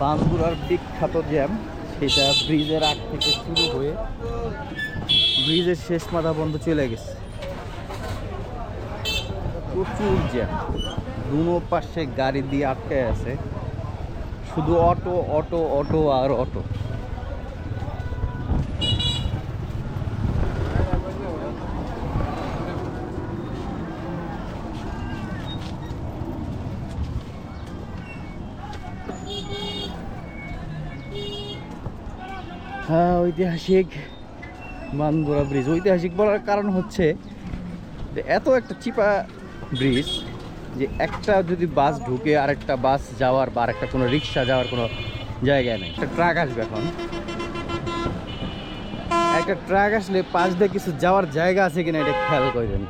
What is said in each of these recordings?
বান্দুরার বিখ্যাত জ্যাম, সেটা ব্রিজের আগ থেকে শুরু হয়ে ব্রিজের শেষ মাথা বন্ধ চলে গেছে। প্রচুর জ্যাম, দুনো পাশে গাড়ি দিয়ে আটকে আছে। শুধু অটো অটো অটো আর অটো। ঐতিহাসিক বান্দোরা ব্রিজ ঐতিহাসিক বলার কারণ হচ্ছে যে এত একটা চিপা ব্রিজ যে একটা যদি বাস ঢুকে আরেকটা বাস যাওয়ার বা আরেকটা কোনো রিক্সা যাওয়ার কোনো জায়গায় নেই। একটা ট্রাক আসবে এখন। একটা ট্রাক আসলে পাশ দিয়ে কিছু যাওয়ার জায়গা আছে কিনা এটা খেয়াল করেন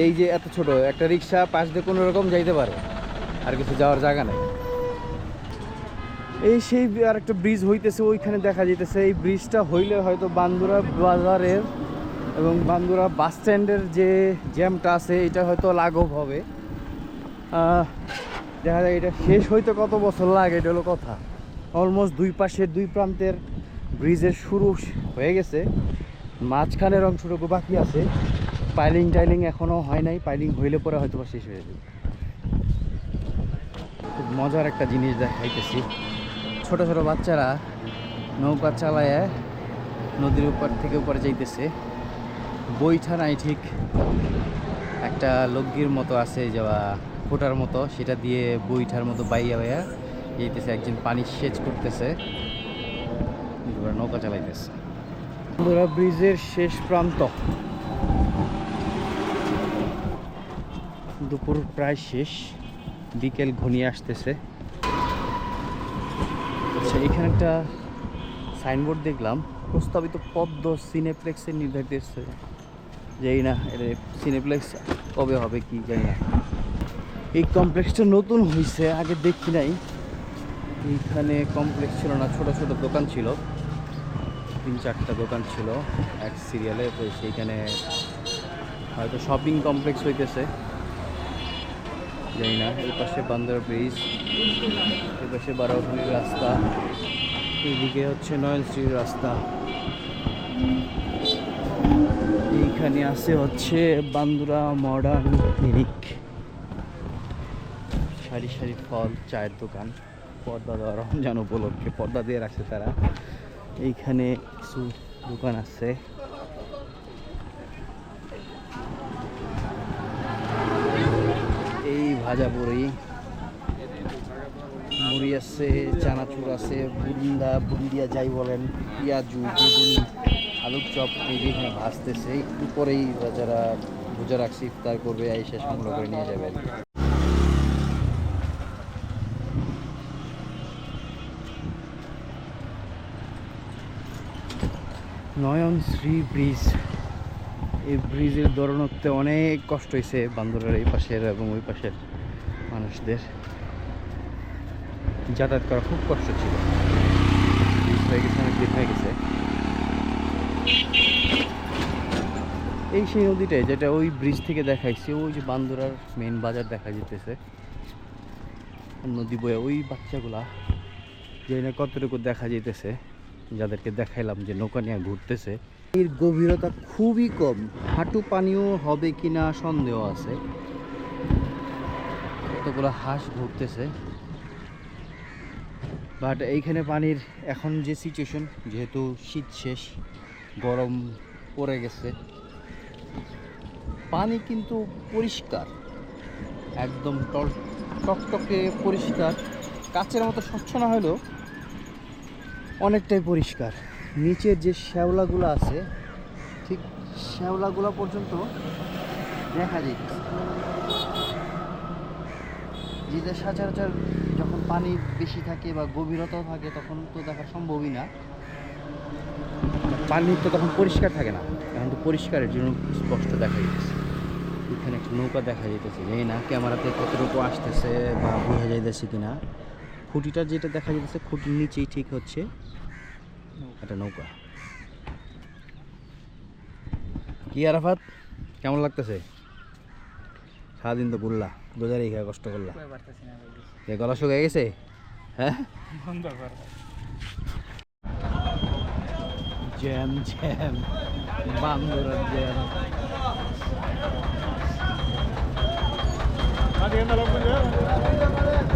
এই যে এত ছোট, একটা রিক্সা পাশ দিয়ে কোনো রকম যাইতে পারে। আর কিছু যাওয়ার জায়গা নেই। এই সেই আর একটা ব্রিজ হইতেছে, ওইখানে দেখা যাইতেছে। এই ব্রিজটা হইলে হয়তো বান্দুরা বাজারের এবং বান্দুরা বাস স্ট্যান্ডের যে জ্যামটা আছে, এটা হয়তো লাঘব হবে। দেখা যায় এটা শেষ হইতে কত বছর লাগে, এটা হলো কথা। অলমোস্ট দুই পাশের, দুই প্রান্তের ব্রিজের শুরু হয়ে গেছে। মাঝখানের অংশটুকু বাকি আছে। পাইলিং টাইলিং এখনও হয় নাই পাইলিং হইলে পরে হয়তো শেষ হয়ে যাবে। খুব মজার একটা জিনিস দেখাইতেছি। ছোট ছোট বাচ্চারা নৌকা চালায় নদীর উপর থেকে উপরে যাইতেছে। বইঠা নাই ঠিক। একটা লগ্গির মতো আছে যাওয়া ফোটার মতো, সেটা দিয়ে বইঠার মতো বাইয়া বাইয়া যাইতেছে, একজন পানি সেচ করতেছে। নৌকা চালাইতেছে। ব্রিজের শেষ প্রান্ত। দুপুর প্রায় শেষ। বিকেল ঘনিয়ে আসতেছে। আচ্ছা এখানে একটা সাইনবোর্ড দেখলাম। প্রস্তাবিত পদ্ম সিনেপ্লেক্সের নির্ধারিত। জানি না এটা সিনেপ্লেক্স কবে হবে কি জানি না। এই কমপ্লেক্সটা নতুন হয়েছে আগে দেখি নাই। এইখানে কমপ্লেক্স ছিল না, ছোট ছোট দোকান ছিল। তিন চারটা দোকান ছিল, এক সিরিয়ালে তো সেইখানে হয়তো শপিং কমপ্লেক্স হইতেছে। জানি না, এই পাশে বান্দর ব্রিজ, এই পাশে বারাউটুলির রাস্তা, এইদিকে হচ্ছে নয়নশ্রীর রাস্তা। এইখানে আছে হচ্ছে বান্দুরা মডার্ন ক্লিনিক। সারি সারি ফল, চায়ের দোকান, পর্দা দেওয়া, রমজান উপলক্ষে পর্দা দিয়ে রাখছে তারা। এইখানে কিছু দোকান আছে এই ভাজা বড়ি মুড়ি আছে, চানাচুর আছে বুন্দা বুন্দিয়া যাই বলেন, পেঁয়াজু, বেগুনি, আলুর চপ এই যে এখানে ভাজতেছে, একটু পরেই যারা ভুজা রাখছি, ইফতার করবে এসে সংগ্রহ করে নিয়ে যাবে। নয়ন শ্রী ব্রিজ। এই ব্রিজের দরণত্বে অনেক কষ্ট হয়েছে বান্দরের এই পাশের এবং ওই পাশের। মানুষদের যাতায়াত করা খুব কষ্ট ছিল। হয়ে গেছে, অনেক দিন হয়ে গেছে। এই সেই নদীটাই যেটা ওই ব্রিজ থেকে দেখাইছে, ওই যে বান্দুরার মেন বাজার দেখা যেতেছে নদী বয়ে ওই বাচ্চাগুলা যে না কতটুকু দেখা যেতেছে যাদেরকে দেখাইলাম যে নৌকা নিয়ে ঘুরতেছে, এর গভীরতা খুবই কম। হাঁটু পানিও হবে কিনা সন্দেহ আছে। কতগুলো হাঁস ঘুরতেছে। বাট এইখানে পানির এখন যে সিচুয়েশন যেহেতু শীত শেষ, গরম পড়ে গেছে, পানি কিন্তু পরিষ্কার, একদম টকটকে পরিষ্কার, কাচের মতো স্বচ্ছ না হলেও অনেকটাই পরিষ্কার। নিচের যে শ্যাওলাগুলো আছে, ঠিক শ্যাওলাগুলো পর্যন্ত দেখা যাইতেছে। যেটা সচরাচর যখন পানি বেশি থাকে বা গভীরতাও থাকে, তখন তো দেখা সম্ভবই না। পানি তো তখন পরিষ্কার থাকে না। এখন তো পরিষ্কারের জন্য স্পষ্ট দেখা যাইতেছে এখানে একটা নৌকা দেখা যাইতেছে। এই না ক্যামেরাতে কতটুকু আসতেছে বা বোঝা যাইতেছে কিনা। খুঁটিটা যেটা দেখা যাইতেছে, খুঁটির নিচেই ঠিক হচ্ছে। একটা নৌকা। কি আরাফাত? কেমন লাগতেছে? সারাদিন তো ঘুরলা। রোজার এই কষ্ট করলা। এ গলা শুকিয়ে গেছে? হ্যাঁ? জ্যাম জ্যাম বান্দুরার জ্যাম। যেখান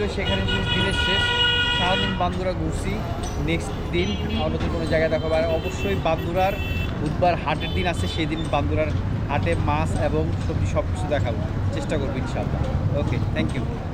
হয়েছিল সেখানে শেষ, দিনের শেষ। সারাদিন বান্দুরা ঘুরছি। নেক্সট দিন অন্য কোনো জায়গায় দেখাবো। আর অবশ্যই বান্দুরার বুধবার হাটের দিন আছে সেই দিন বান্দুরার হাটে মাছ এবং সবজি সব কিছু দেখাবো। চেষ্টা করব ইনশাআল্লাহ। Okay thank you